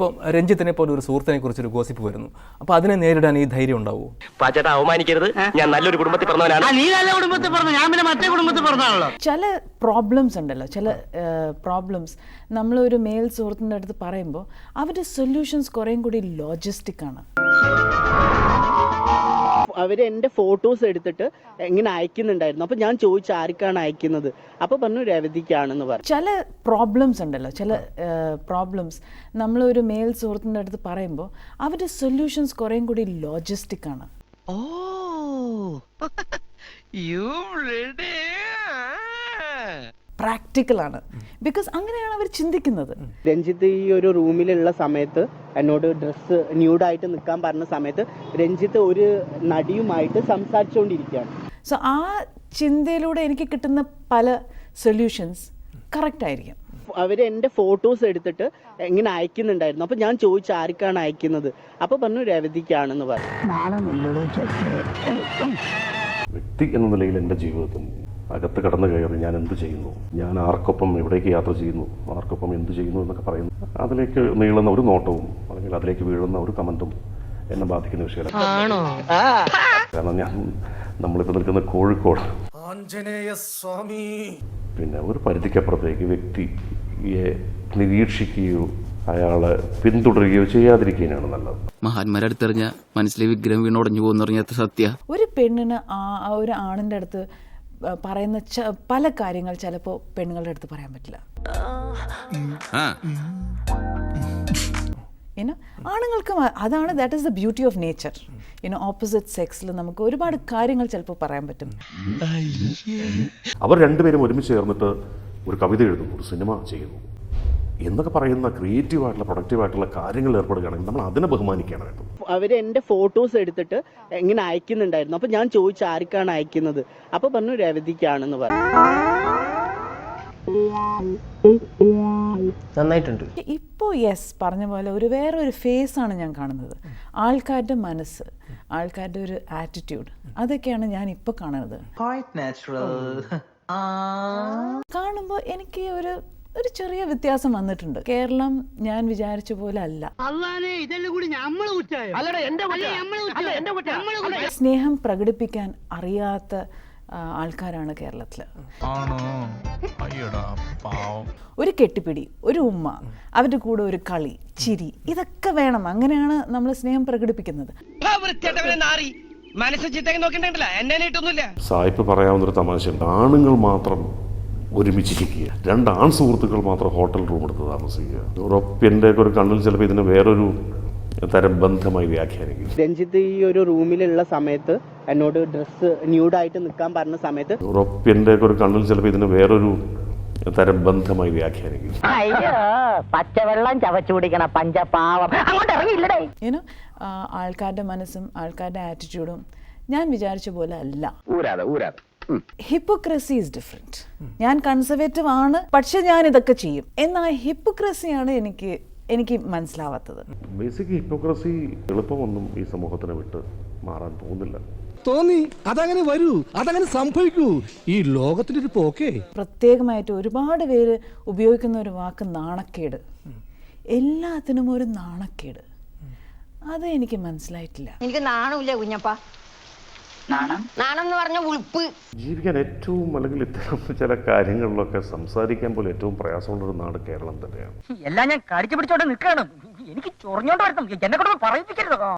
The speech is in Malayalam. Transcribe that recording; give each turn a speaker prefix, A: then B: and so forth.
A: അപ്പം രഞ്ജിത്തിനെ പോലെ ഒരു സുഹൃത്തിനെ കുറിച്ച് ഒരു ഗോസിപ്പ് വരുന്നു. അപ്പോൾ അതിനെ നേരിടാൻ ഈ ധൈര്യം ഉണ്ടാവുമോ
B: പാച്ചേട്ടാ അവമാനിക്കരുത്. ഞാൻ നല്ലൊരു കുടുംബത്തിൽ പറഞ്ഞവനാണ്
C: നീ നല്ല കുടുംബത്തിൽ പറഞ്ഞു ഞാൻ പിന്നെ മറ്റേ കുടുംബത്തിൽ പറഞ്ഞാണല്ലോ
D: ചില പ്രോബ്ലംസ് ഉണ്ടല്ലോ. ചില പ്രോബ്ലംസ് നമ്മൾ ഒരു മെയിൽ സുഹൃത്തിന്റെ അടുത്ത് പറയുമ്പോൾ അവരുടെ സൊല്യൂഷൻസ് കുറേയും കൂടി ലോജിസ്റ്റിക് ആണ്.
E: അവർ എന്റെ ഫോട്ടോസ് എടുത്തിട്ട് ഇങ്ങനെ അയക്കുന്നുണ്ടായിരുന്നു. അപ്പൊ ഞാൻ ചോദിച്ചു ആർക്കാണ് അയക്കുന്നത്? അപ്പൊ പറഞ്ഞു രവതിക്കാണെന്ന് പറഞ്ഞു.
D: ചില പ്രോബ്ലംസ് ഉണ്ടല്ലോ ചില പ്രോബ്ലംസ് നമ്മളൊരു മെയിൽ സുഹൃത്തിന്റെ അടുത്ത് പറയുമ്പോൾ അവരുടെ സൊല്യൂഷൻസ് കുറേയും കൂടി ലോജിസ്റ്റിക് ആണ്. പ്രാക്ടിക്കൽ ആണ്. ബിക്കോസ് അങ്ങനെയാണ് അവർ ചിന്തിക്കുന്നത്.
E: രഞ്ജിത്ത് ഈ ഒരു റൂമിലുള്ള സമയത്ത് എന്നോട് ഡ്രസ്സ് ന്യൂഡായിട്ട് നിൽക്കാൻ പറഞ്ഞ സമയത്ത് രഞ്ജിത്ത് ഒരു നടിയുമായിട്ട് സംസാരിച്ചുകൊണ്ടിരിക്കുകയാണ്.
D: സോ ആ ചിന്തയിലൂടെ എനിക്ക് കിട്ടുന്ന പല സൊല്യൂഷൻസ് കറക്റ്റ് ആയിരിക്കും.
E: അവർ എന്റെ ഫോട്ടോസ് എടുത്തിട്ട് ഇങ്ങനെ അയക്കുന്നുണ്ടായിരുന്നു. അപ്പോൾ ഞാൻ ചോദിച്ചു ആർക്കാണ് അയക്കുന്നത്? അപ്പോൾ പറഞ്ഞു രവതിക്കാണെന്ന് പറഞ്ഞു.
F: വ്യക്തി എന്ന നിലയിൽ എന്റെ ജീവിതത്തിൽ അകത്ത് കടന്നു കയറി ഞാൻ എന്ത് ചെയ്യുന്നു? ഞാൻ ആർക്കൊപ്പം എവിടേക്ക് യാത്ര ചെയ്യുന്നു? ആർക്കൊപ്പം എന്ത് ചെയ്യുന്നു എന്നൊക്കെ പറയുന്നു. അതിലേക്ക് നീളുന്ന ഒരു നോട്ടവും അല്ലെങ്കിൽ അതിലേക്ക് വീഴുന്ന ഒരു കമന്റും എന്നെ ബാധിക്കുന്ന വിഷയമല്ല കാരണം ഞാൻ നമ്മളിപ്പോൾ നിൽക്കുന്ന കോഴിക്കോട്. പിന്നെ ഒരു പരിധിക്കപ്പുറത്തേക്ക് വ്യക്തിയെ നിരീക്ഷിക്കുകയോ അയാളെ പിന്തുടരുകയോ ചെയ്യാതിരിക്കുകയാണ് നല്ലത്.
G: മഹാന്മാരെ അടുത്തെറിഞ്ഞ മനസ്സിലെ വിഗ്രഹം വീണുടഞ്ഞു പോകുന്ന പറഞ്ഞ സത്യ.
D: ഒരു പെണ്ണിന് ആ ഒരു ആണിന്റെ അടുത്ത് പറയുന്ന പല കാര്യങ്ങൾ ചിലപ്പോ പെണ്ണുങ്ങളുടെ അടുത്ത് പറയാൻ പറ്റില്ല. ഇനോ ആണുങ്ങൾക്ക് അതാണ് that is the beauty of nature ഇനോ ഓപ്പോസിറ്റ് സെക്സിൽ നമുക്ക് ഒരുപാട് കാര്യങ്ങൾ ചിലപ്പോൾ പറയാൻ പറ്റും.
F: അവർ രണ്ടുപേരും ഒരുമിച്ച് ചേർന്നിട്ട് ഒരു കവിത എഴുതുന്നു ഒരു സിനിമ ചെയ്യുന്നു. എന്നൊക്കെ പറയുന്ന ക്രിയേറ്റീവ് ആയിട്ടുള്ള പ്രൊഡക്റ്റീവ് ആയിട്ടുള്ള കാര്യങ്ങൾ ഏർപ്പെടുകയാണെങ്കിൽ നമ്മൾ അതിനെ ബഹുമാനിക്കുകയാണ് വേണ്ടത്.
E: അവർ എന്റെ ഫോട്ടോസ് എടുത്തിട്ട് എങ്ങനെ അയക്കുന്നുണ്ടായിരുന്നു. അപ്പൊ ഞാൻ ചോദിച്ചു ആർക്കാണ് അയക്കുന്നത്? അപ്പൊ പറഞ്ഞു രവതിക്കാണെന്ന് പറഞ്ഞു.
B: നന്നായിട്ടുണ്ട്.
D: ഇപ്പോൾ യെസ് പറഞ്ഞ പോലെ ഒരു വേറെ ഒരു ഫേസ് ആണ് ഞാൻ കാണുന്നത്. ആൾക്കാരുടെ മനസ്സ് ആൾക്കാരുടെ ഒരു ആറ്റിറ്റ്യൂഡ് അതൊക്കെയാണ് ഞാൻ ഇപ്പോൾ കാണുന്നത്. കാണുമ്പോൾ എനിക്ക് ഒരു ഒരു ചെറിയ വ്യത്യാസം വന്നിട്ടുണ്ട്. കേരളം ഞാൻ വിചാരിച്ച പോലെ അല്ല. സ്നേഹം പ്രകടിപ്പിക്കാൻ അറിയാത്ത ആൾക്കാരാണ് കേരളത്തിൽ ഒരു കെട്ടിപ്പിടി ഒരു ഉമ്മ അവരുടെ കൂടെ ഒരു കളി ചിരി ഇതൊക്കെ വേണം. അങ്ങനെയാണ് നമ്മൾ സ്നേഹം പ്രകടിപ്പിക്കുന്നത്.
F: സായിപ്പ് പറയാവുന്നൊരു തമാശയുണ്ട് ആണുങ്ങൾ മാത്രം ഒരുമിച്ചിരിക്കുക. രണ്ട് ആൺ സുഹൃത്തുക്കൾ മാത്രം ഹോട്ടൽ റൂം എടുത്ത് താമസിക്കുക. ഉറപ്പിന്റെ ഒരു കണ്ണിൽ ചിലപ്പോൾ ഇതിന് വേറൊരു തരം ബന്ധമായി വ്യാഖ്യാനിക്കും
E: രഞ്ജിത്ത് ഈ ഒരു റൂമിലുള്ള സമയത്ത് എന്നോട് ഡ്രസ്സ് ന്യൂഡായിട്ട് നിൽക്കാൻ പറഞ്ഞ സമയത്ത്
F: ഉറപ്പിന്റെ ഒരു കണ്ണിൽ ചിലപ്പോൾ ഇതിന് വേറൊരു തരം ബന്ധമായി വ്യാഖ്യാനിക്കും
H: അയ്യോ പച്ചവെള്ളം ചവച്ചു കുടിക്കണ പഞ്ചപാവം. അങ്ങോട്ട് ഇറങ്ങിയില്ലടേ.
D: ആൾക്കാരുടെ മനസ്സും ആൾക്കാരുടെ ആറ്റിറ്റ്യൂഡും ഞാൻ വിചാരിച്ച പോലെ അല്ല.
B: ഊരാതെ ഊരാതെ.
D: ഹിപ്പോക്രസി ഈസ് ഡിഫറെന്റ് ഞാൻ കൺസർവേറ്റീവ് ആണ് പക്ഷെ ഞാൻ ഇതൊക്കെ ചെയ്യും. എന്നാൽ ഹിപ്പോക്രസിയാണ് എനിക്ക് എനിക്ക് മനസ്സിലാവാത്തത്.
F: ബേസിക് ഹിപ്പോക്രസി എളുപ്പമൊന്നും ഈ സമൂഹത്തിനെ വിട്ട് മാറാൻ പോകുന്നില്ല.
I: തോന്നി അതങ്ങനെ വരൂ അതങ്ങനെ സംഭവിക്കൂ. ഈ ലോകത്തിന്റെ ഒരു പോക്കേ.
D: പ്രത്യേകമായിട്ട് ഒരുപാട് പേര് ഉപയോഗിക്കുന്ന ഒരു വാക്ക് നാണക്കേട്. എല്ലാത്തിനും ഒരു നാണക്കേട്. അത് എനിക്ക് മനസ്സിലായിട്ടില്ല.
H: എനിക്ക് നാണമില്ല കുഞ്ഞപ്പ. നാണം. നാണം എന്ന് പറഞ്ഞ ഉൾപ്പ്
F: ജീവിക്കാൻ ഏറ്റവും അല്ലെങ്കിൽ ഇത്തരം ചില കാര്യങ്ങളിലൊക്കെ സംസാരിക്കാൻ പോലും ഏറ്റവും പ്രയാസമുള്ള ഒരു നാട് കേരളം തന്നെയാണ്.
H: എല്ലാം ഞാൻ കടിച്ചു പിടിച്ചോണ്ട് നിൽക്കണം എനിക്ക് ചൊറിഞ്ഞോണ്ട് വരണം എന്നെ കൊണ്ട് പറയിപ്പിക്കരുത്.